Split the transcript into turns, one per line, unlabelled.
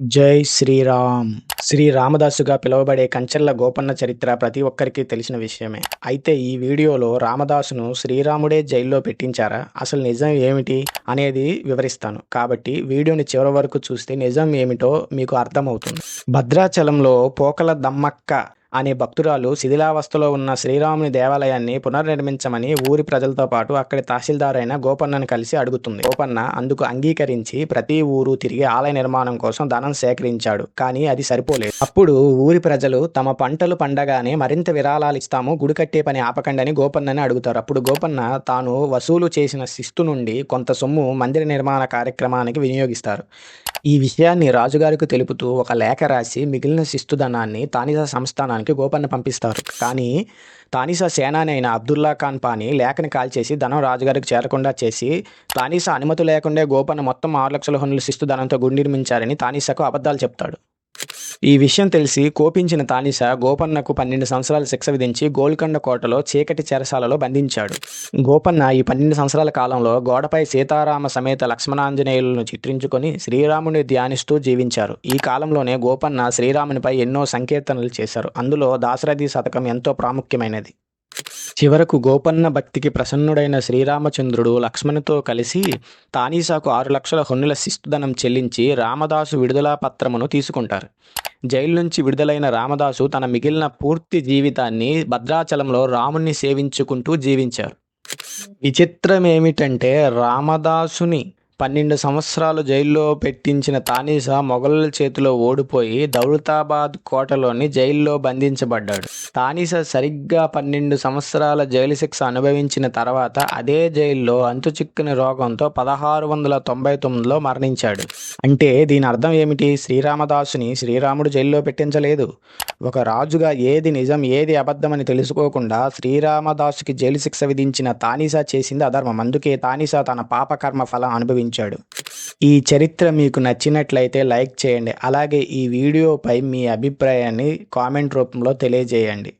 జై శ్రీరామ్. శ్రీ రామదాసుగా పిలువబడే కంచెల్ల గోపన్న చరిత్ర ప్రతి ఒక్కరికి తెలిసిన విషయమే. అయితే ఈ వీడియోలో రామదాసును శ్రీరాముడే జైల్లో పెట్టించారా? అసలు నిజం ఏమిటి అనేది వివరిస్తాను. కాబట్టి వీడియోని చివరి వరకు చూస్తే నిజం ఏమిటో మీకు అర్థమవుతుంది. భద్రాచలంలో పోకల దమ్మక్క అనే భక్తురాలు శిథిలావస్థలో ఉన్న శ్రీరాముని దేవాలయాన్ని పునర్నిర్మించమని ఊరి ప్రజలతో పాటు అక్కడి తహసీల్దార్ అయిన గోపన్నను కలిసి అడుగుతుంది. గోపన్న అందుకు అంగీకరించి ప్రతి ఊరు తిరిగి ఆలయ నిర్మాణం కోసం ధనం సేకరించాడు కానీ అది సరిపోలేదు. అప్పుడు ఊరి ప్రజలు తమ పంటలు పండగానే మరింత విరాళాలు ఇస్తాము గుడి కట్టే పని ఆపకండి గోపన్నని అడుగుతారు. అప్పుడు గోపన్న తాను వసూలు చేసిన శిస్తు నుండి కొంత సొమ్ము మందిర నిర్మాణ కార్యక్రమానికి వినియోగిస్తారు. ఈ విషయాన్ని రాజుగారికి తెలుపుతూ ఒక లేఖ రాసి మిగిలిన శిస్తుధనాన్ని సంస్థానాన్ని సంస్థానానికి గోపన్న పంపిస్తారు. కానీ తానిసా సేనాని అయిన అబ్దుల్లా ఖాన్ పాని లేఖని కాల్చేసి ధనం రాజుగారికి చేరకుండా చేసి తానిసా అనుమతి లేకుండా గోపన్న మొత్తం ఆరు లక్షల హనులు శిస్తు ధనంతో గుడి నిర్మించారని తానిసాకు అబద్ధాలు చెప్తాడు. ఈ విషయం తెలిసి కోపించిన తానిసా గోపన్నకు పన్నెండు సంవత్సరాల శిక్ష విధించి గోల్కొండ కోటలో చీకటి చెరసాలలో బంధించాడు. గోపన్న ఈ పన్నెండు సంవత్సరాల కాలంలో గోడపై సీతారామ సమేత లక్ష్మణాంజనేయులను చిత్రించుకొని శ్రీరాముని ధ్యానిస్తూ జీవించారు. ఈ కాలంలోనే గోపన్న శ్రీరామునిపై ఎన్నో సంకీర్తనలు చేశారు. అందులో దాశరథి శతకం ఎంతో ప్రాముఖ్యమైనది. చివరకు గోపన్న భక్తికి ప్రసన్నుడైన శ్రీరామచంద్రుడు లక్ష్మణుతో కలిసి తానీసాకు ఆరు లక్షల హొన్నుల శిస్తుధనం చెల్లించి రామదాసు విడుదల పత్రమును తీసుకుంటారు. జైలు నుంచి విడుదలైన రామదాసు తన మిగిలిన పూర్తి జీవితాన్ని భద్రాచలంలో రాముణ్ణి సేవించుకుంటూ జీవించారు. విచిత్రం ఏమిటంటే రామదాసుని పన్నెండు సంవత్సరాలు జైల్లో పెట్టించిన తానీసా మొఘలుల చేతిలో ఓడిపోయి దౌలతాబాద్ కోటలోని జైల్లో బంధించబడ్డాడు. తానీసా సరిగ్గా పన్నెండు సంవత్సరాల జైలు శిక్ష అనుభవించిన తర్వాత అదే జైల్లో అంతుచిక్కని రోగంతో పదహారు వందల తొంభై తొమ్మిదిలో మరణించాడు. అంటే దీని అర్థం ఏమిటి? శ్రీరామదాసుని శ్రీరాముడు జైల్లో పెట్టించలేదు. ఒక రాజుగా ఏది నిజం ఏది అబద్ధమని తెలుసుకోకుండా శ్రీరామదాసుకి జైలు శిక్ష విధించిన తానీసా చేసింది అధర్మం. అందుకే తానీసా తన పాపకర్మ ఫలం అనుభవించాడు. ఈ చరిత్ర మీకు నచ్చినట్లయితే లైక్ చేయండి. అలాగే ఈ వీడియోపై మీ అభిప్రాయాన్ని కామెంట్ రూపంలో తెలియజేయండి.